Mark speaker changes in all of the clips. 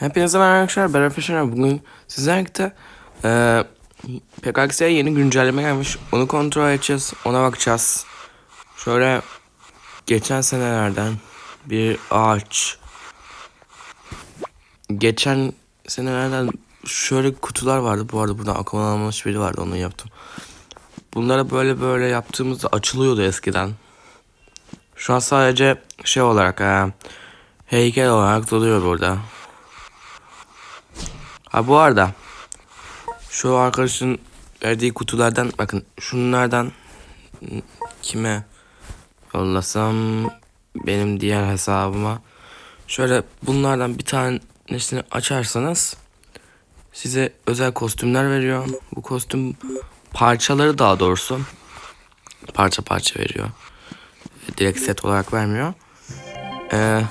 Speaker 1: Hepinize merhaba arkadaşlar. Ben Şener. Bugün sizlerle birlikte eee PKX'ye yeni güncelleme gelmiş. Onu kontrol edeceğiz. Ona bakacağız. Şöyle geçen senelerden bir ağaç. Geçen senelerden şöyle kutular vardı. Bu arada burada akıllı biri vardı. Onu yaptım. Bunlara böyle böyle yaptığımızda açılıyordu eskiden. Şu an sadece şey olarak eee, heykel olarak duruyor burada. Ha bu arada şu arkadaşın verdiği kutulardan bakın şunlardan kime yollasam benim diğer hesabıma şöyle bunlardan bir tanesini açarsanız size özel kostümler veriyor. Bu kostüm parçaları daha doğrusu parça parça veriyor. Direkt set olarak vermiyor. Ee,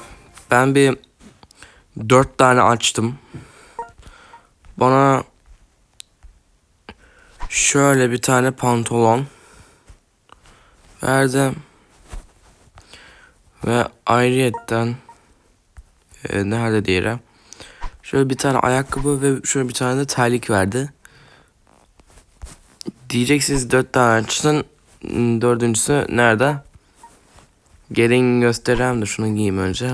Speaker 1: ben bir dört tane açtım. Bana şöyle bir tane pantolon verdi. Ve ayrıyetten e, nerede diğeri? Şöyle bir tane ayakkabı ve şöyle bir tane de terlik verdi. Diyeceksiniz dört tane açtın. Hmm, Dördüncüsü nerede? Gelin göstereyim de şunu giyeyim önce.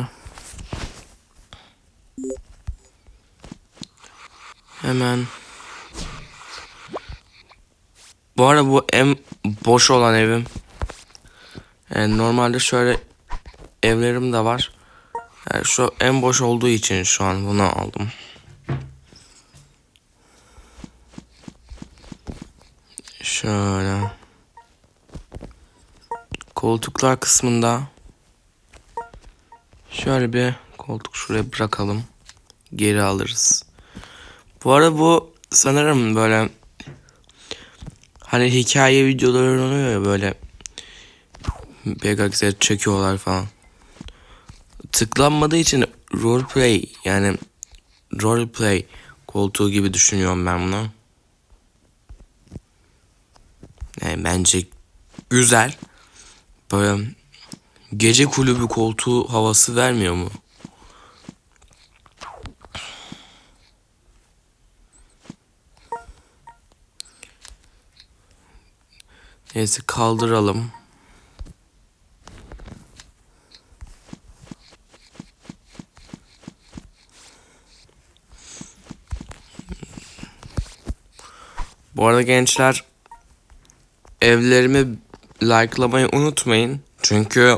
Speaker 1: Hemen. Bu arada bu en boş olan evim. Yani normalde şöyle evlerim de var. Yani şu en boş olduğu için şu an bunu aldım. Şöyle. Koltuklar kısmında şöyle bir koltuk şuraya bırakalım. Geri alırız. Bu arada bu sanırım böyle hani hikaye videoları oluyor ya böyle PKX'e çekiyorlar falan. Tıklanmadığı için roleplay yani roleplay koltuğu gibi düşünüyorum ben bunu. Yani bence güzel. Böyle gece kulübü koltuğu havası vermiyor mu? Neyse kaldıralım. Bu arada gençler evlerimi likelamayı unutmayın. Çünkü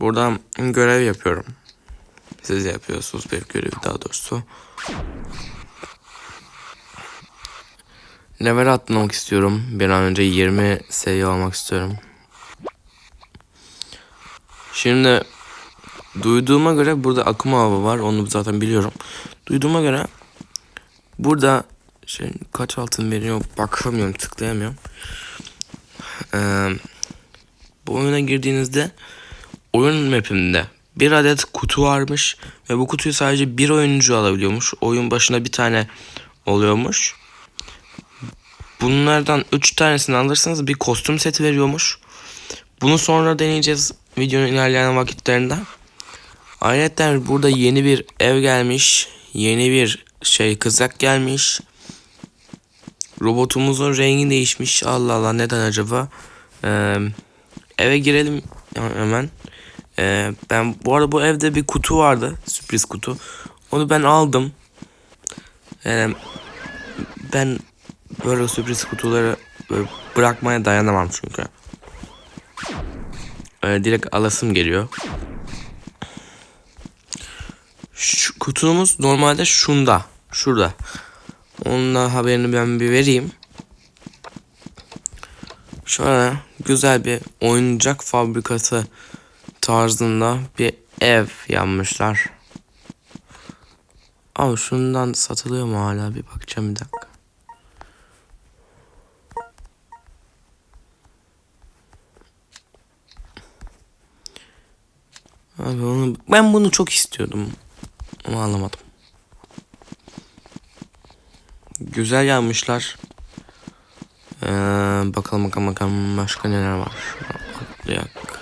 Speaker 1: buradan görev yapıyorum. Siz yapıyorsunuz bir görevi daha doğrusu. Level atlamak istiyorum. Bir an önce 20 seviye almak istiyorum. Şimdi duyduğuma göre burada akuma hava var. Onu zaten biliyorum. Duyduğuma göre burada şey kaç altın veriyor bakamıyorum tıklayamıyorum. Ee, bu oyuna girdiğinizde oyun mapinde bir adet kutu varmış ve bu kutuyu sadece bir oyuncu alabiliyormuş. Oyun başına bir tane oluyormuş. Bunlardan 3 tanesini alırsanız bir kostüm seti veriyormuş. Bunu sonra deneyeceğiz videonun ilerleyen vakitlerinde. Ayrıca burada yeni bir ev gelmiş. Yeni bir şey kızak gelmiş. Robotumuzun rengi değişmiş. Allah Allah neden acaba? Ee, eve girelim hemen. Ee, ben bu arada bu evde bir kutu vardı. Sürpriz kutu. Onu ben aldım. Ee, ben böyle sürpriz kutuları bırakmaya dayanamam çünkü. Ee, direkt alasım geliyor. Şu kutumuz normalde şunda. Şurada. Onun da haberini ben bir vereyim. Şöyle güzel bir oyuncak fabrikası tarzında bir ev yapmışlar. Abi şundan satılıyor mu hala bir bakacağım bir dakika. Abi onu, ben bunu çok istiyordum. Ama alamadım. Güzel yapmışlar. Ee, bakalım bakalım bakalım başka neler var. Atlayak.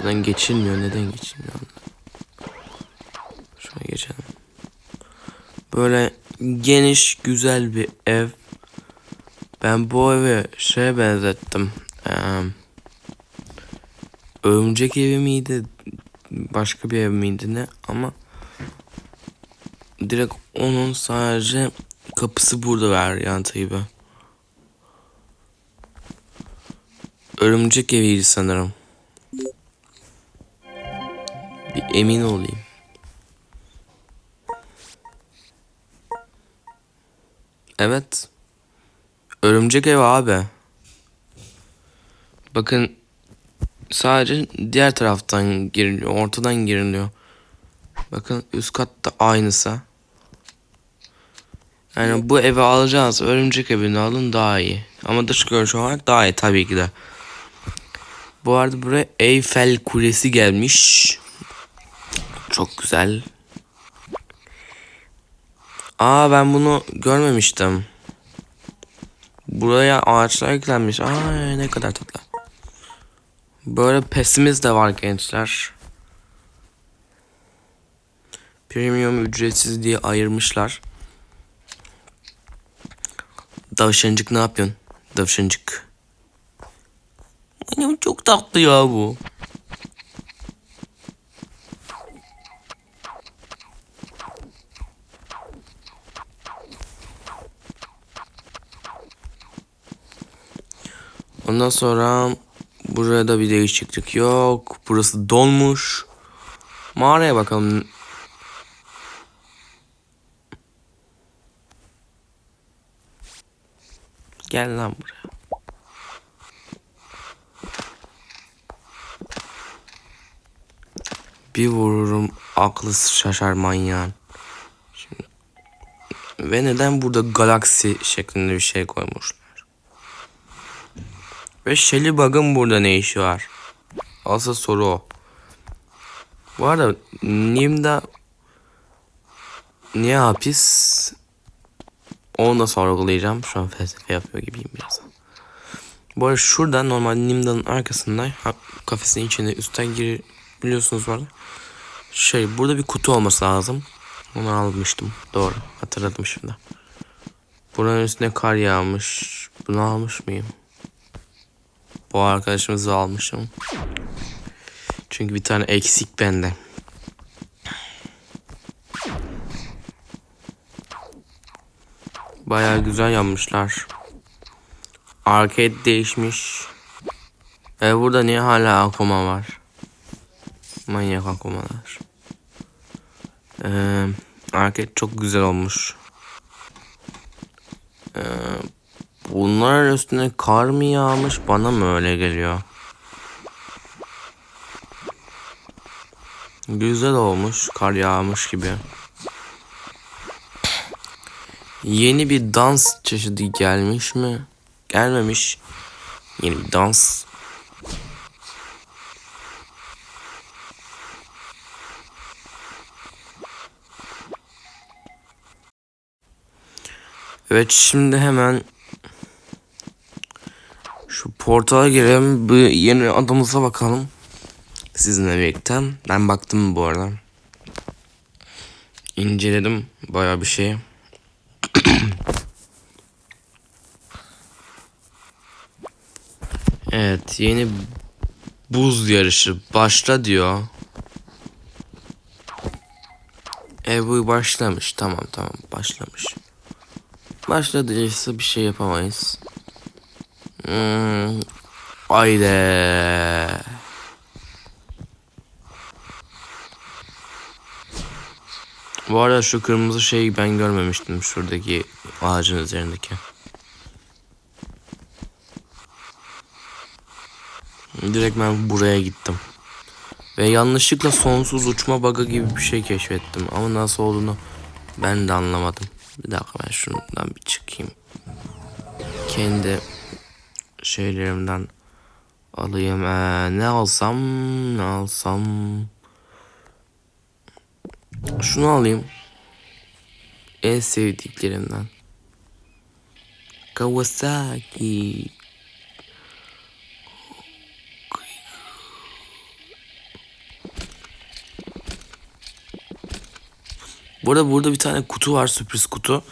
Speaker 1: Neden geçilmiyor? Neden geçilmiyor? Şuraya geçelim. Böyle geniş güzel bir ev. Ben bu evi şeye benzettim. Ee, örümcek evi miydi? Başka bir ev miydi ne? Ama direkt onun sadece kapısı burada var yan gibi. Örümcek eviydi sanırım. Bir emin olayım. Evet. Örümcek ev abi. Bakın sadece diğer taraftan giriliyor. Ortadan giriliyor. Bakın üst katta aynısı. Yani bu evi alacağız. Örümcek evini alın daha iyi. Ama dış görünüş olarak daha iyi tabii ki de. Bu arada buraya Eyfel Kulesi gelmiş. Çok güzel. Aa ben bunu görmemiştim. Buraya ağaçlar eklenmiş. Aa ne kadar tatlı. Böyle pesimiz de var gençler. Premium ücretsiz diye ayırmışlar. Davşancık ne yapıyorsun? Davşancık. Çok tatlı ya bu. Ondan sonra buraya da bir değişiklik yok. Burası donmuş. Mağaraya bakalım. Gel lan buraya. Bir vururum aklı şaşar manyağın. Şimdi... Ve neden burada galaksi şeklinde bir şey koymuşlar? Ve Shelly Bug'ın burada ne işi var? Asıl soru o. Bu arada Nim'da niye hapis? Onu da sorgulayacağım. Şu an felsefe yapıyor gibiyim biraz. Bu arada şurada normal Nimda'nın arkasında kafesin içine üstten gir biliyorsunuz var. Şey burada bir kutu olması lazım. Onu almıştım. Doğru. Hatırladım şimdi. Buranın üstüne kar yağmış. Bunu almış mıyım? Bu arkadaşımızı almışım. Çünkü bir tane eksik bende. Baya güzel yapmışlar. Arcade değişmiş. Ve burada niye hala akuma var? Manyak akumalar. Ee, arcade çok güzel olmuş. Ee, bunlar üstüne kar mı yağmış? Bana mı öyle geliyor? Güzel olmuş. Kar yağmış gibi. Yeni bir dans çeşidi gelmiş mi? Gelmemiş. Yeni bir dans. Evet şimdi hemen portala girelim. Bu yeni adamıza bakalım. Sizinle birlikte. Ben baktım bu arada. İnceledim baya bir şey. evet yeni buz yarışı başla diyor. E bu başlamış tamam tamam başlamış. Başladıysa bir şey yapamayız. Hmm. Haydi. Bu arada şu kırmızı şeyi ben görmemiştim şuradaki ağacın üzerindeki. Direkt ben buraya gittim. Ve yanlışlıkla sonsuz uçma bug'ı gibi bir şey keşfettim. Ama nasıl olduğunu ben de anlamadım. Bir dakika ben şundan bir çıkayım. Kendi şeylerimden alayım. Ee, ne alsam ne alsam. Şunu alayım. En sevdiklerimden. Kawasaki. Burada burada bir tane kutu var sürpriz kutu.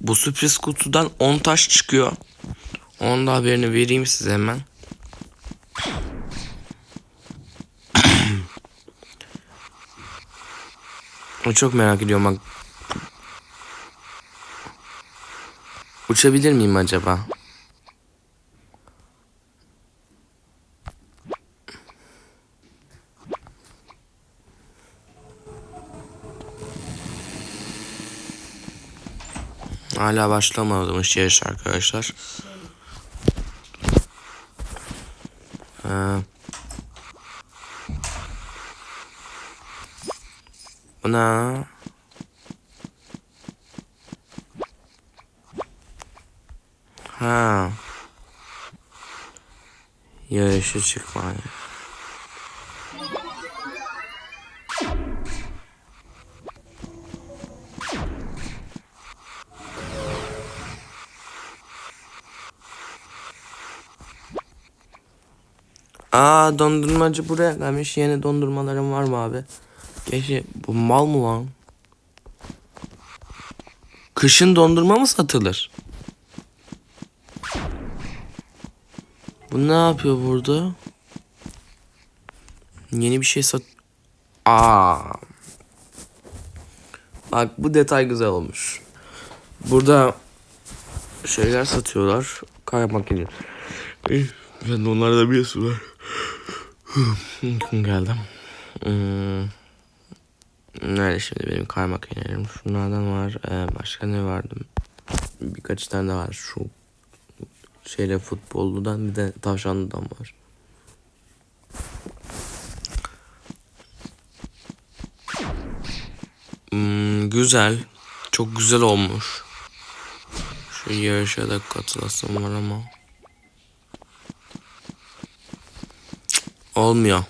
Speaker 1: Bu sürpriz kutudan 10 taş çıkıyor. Onun da haberini vereyim size hemen. Çok merak ediyorum bak. Uçabilir miyim acaba? Hala başlamamış yarış arkadaşlar. Ee, bu ne? Ha. Yarışa çıkma. Dondurmacı buraya gelmiş. Yeni dondurmalarım var mı abi? Keşke bu mal mı lan? Kışın dondurma mı satılır? Bu ne yapıyor burada? Yeni bir şey sat... Aa. Bak bu detay güzel olmuş. Burada şeyler satıyorlar. Kahve makinesi. Ben de onlarda bir var. Geldim. Hmm. Nerede şimdi benim kahve makinelerim? Şunlardan var. Ee, başka ne vardı? Birkaç tane daha var. Şu şeyle futbolludan bir de tavşanlıdan var. Hmm, güzel. Çok güzel olmuş. Şu yarışa da katılasım var ama. Olmuyor.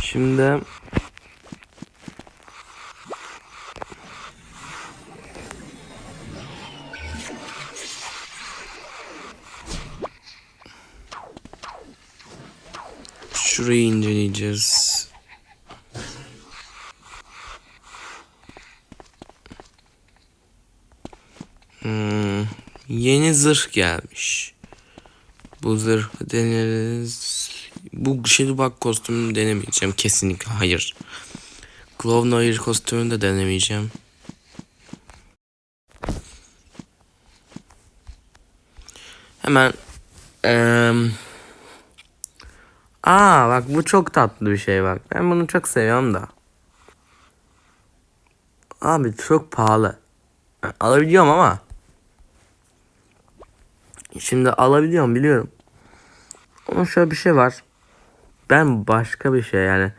Speaker 1: Şimdi şurayı inceleyeceğiz. Hmm, yeni zırh gelmiş. Bu zırh deneriz. Bu Shadowbug kostümünü denemeyeceğim. Kesinlikle hayır. Clown hayır kostümünü de denemeyeceğim. Hemen eee Aa bak bu çok tatlı bir şey bak. Ben bunu çok seviyorum da. Abi çok pahalı. Alabiliyorum ama. Şimdi alabiliyorum biliyorum. Ama şöyle bir şey var. Ben başka bir şey yani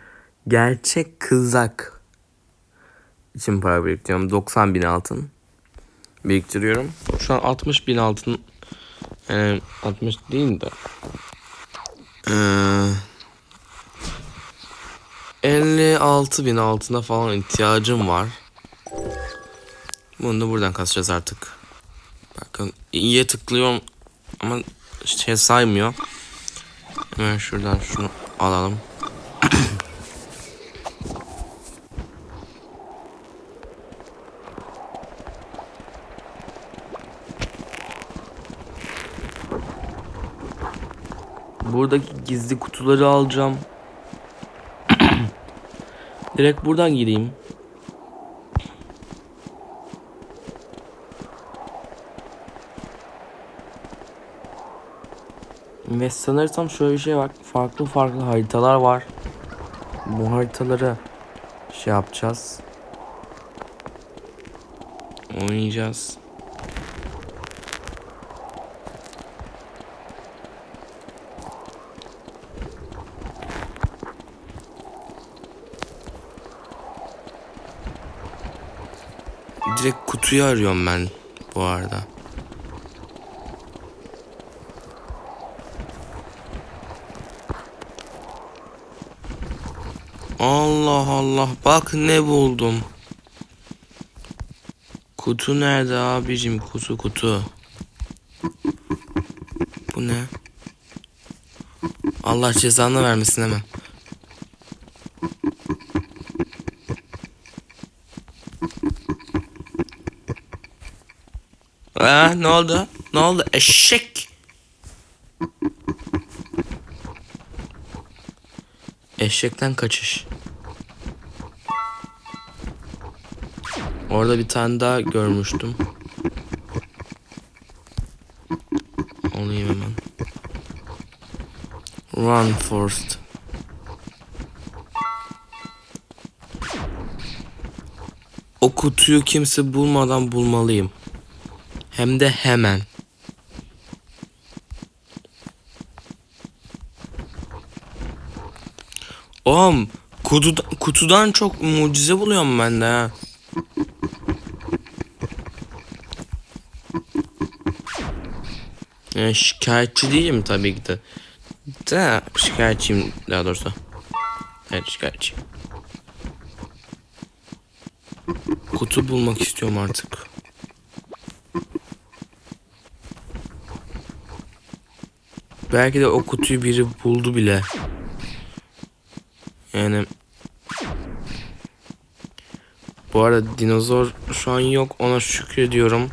Speaker 1: gerçek kızak için para biriktiriyorum. 90 bin altın biriktiriyorum. Şu an 60 bin altın yani 60 değil de ee, 56 bin altına falan ihtiyacım var. Bunu da buradan kasacağız artık. Bakın iyiye tıklıyorum ama şey saymıyor. Hemen şuradan şunu alalım. Buradaki gizli kutuları alacağım. Direkt buradan gireyim. Ve sanırsam şöyle bir şey var. Farklı farklı haritalar var. Bu haritaları şey yapacağız. Oynayacağız. kutuyu arıyorum ben bu arada. Allah Allah bak ne buldum. Kutu nerede abicim kutu kutu. Bu ne? Allah cezanı vermesin hemen. Aa, ne oldu? Ne oldu? Eşek. Eşekten kaçış. Orada bir tane daha görmüştüm. Alayım hemen. Run first. O kutuyu kimse bulmadan bulmalıyım. Hem de hemen. Oğlum kutuda, kutudan çok mucize buluyorum ben de ha. Yani şikayetçi değilim tabii ki de. De şikayetçiyim daha doğrusu. Evet şikayetçiyim. Kutu bulmak istiyorum artık. Belki de o kutuyu biri buldu bile. Yani bu arada dinozor şu an yok ona şükrediyorum.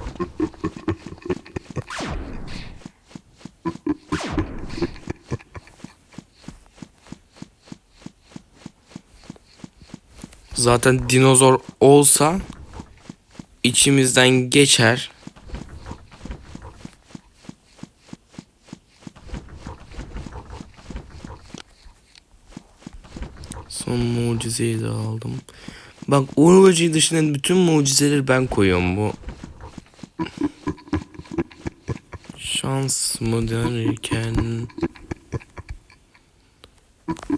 Speaker 1: Zaten dinozor olsa içimizden geçer. Mucizeyi de aldım. Bak Böceği dışında bütün mucizeleri ben koyuyorum bu. Şans mı derken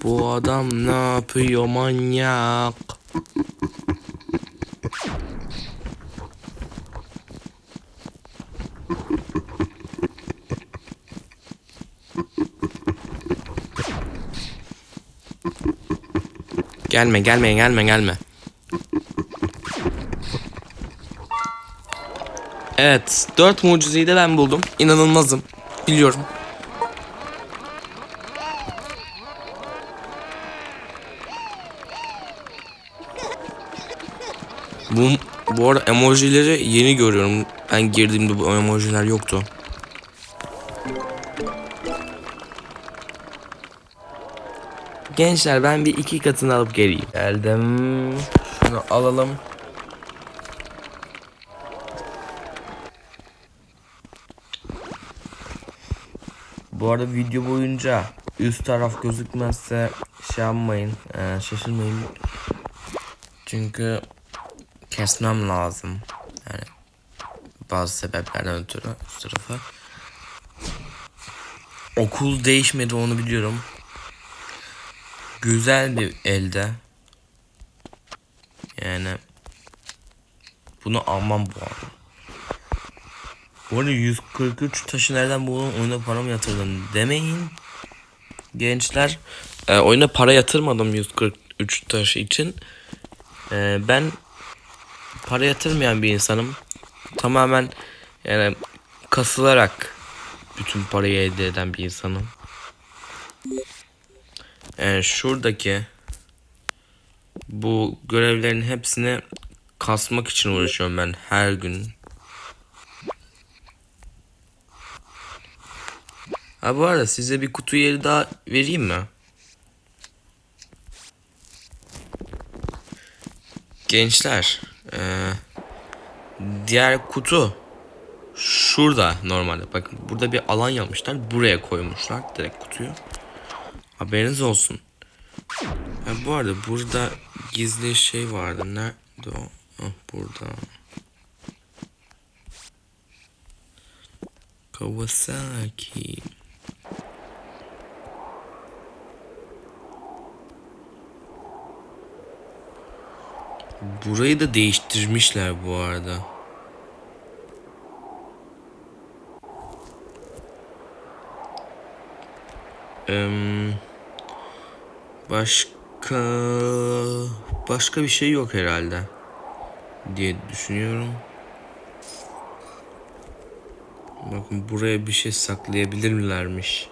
Speaker 1: Bu adam ne yapıyor manyak Gelme gelme gelme gelme. Evet, dört mucizeyi de ben buldum. İnanılmazım. Biliyorum. Bu, bu arada emojileri yeni görüyorum. Ben girdiğimde bu emojiler yoktu. Gençler ben bir iki katını alıp geleyim. Geldim. Şunu alalım. Bu arada video boyunca üst taraf gözükmezse şey yapmayın, ee, şaşırmayın. Çünkü kesmem lazım. Yani bazı sebeplerden ötürü üst tarafı. Okul değişmedi onu biliyorum. Güzel bir elde. Yani bunu almam bu arada. Bu arada 143 taşı nereden buldun oyuna para mı yatırdın demeyin. Gençler e, oyuna para yatırmadım 143 taş için. E, ben para yatırmayan bir insanım. Tamamen yani kasılarak bütün parayı elde eden bir insanım. E, şuradaki bu görevlerin hepsini kasmak için uğraşıyorum ben her gün. Ha bu arada size bir kutu yeri daha vereyim mi? Gençler, eee, diğer kutu şurada normalde. Bakın burada bir alan yapmışlar. Buraya koymuşlar direkt kutuyu. Haberiniz olsun. Ha, bu arada burada gizli şey vardı. Nerede o? Ah, burada. Kawasaki. Burayı da değiştirmişler bu arada. Em, başka Ka- başka bir şey yok herhalde diye düşünüyorum. Bakın buraya bir şey saklayabilirlermiş.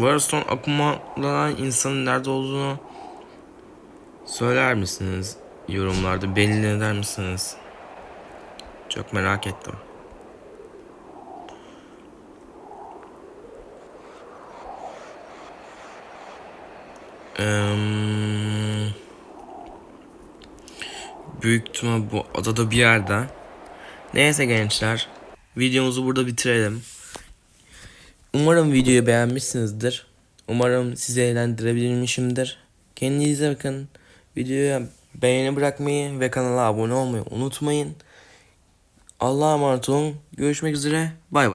Speaker 1: Arada son akumalanan insanın nerede olduğunu söyler misiniz? Yorumlarda belli eder misiniz? Çok merak ettim. Eee, büyük ihtimal bu adada bir yerde. Neyse gençler. Videomuzu burada bitirelim. Umarım videoyu beğenmişsinizdir. Umarım sizi eğlendirebilmişimdir. Kendinize bakın. Videoya beğeni bırakmayı ve kanala abone olmayı unutmayın. Allah'a emanet olun. Görüşmek üzere. Bay bay.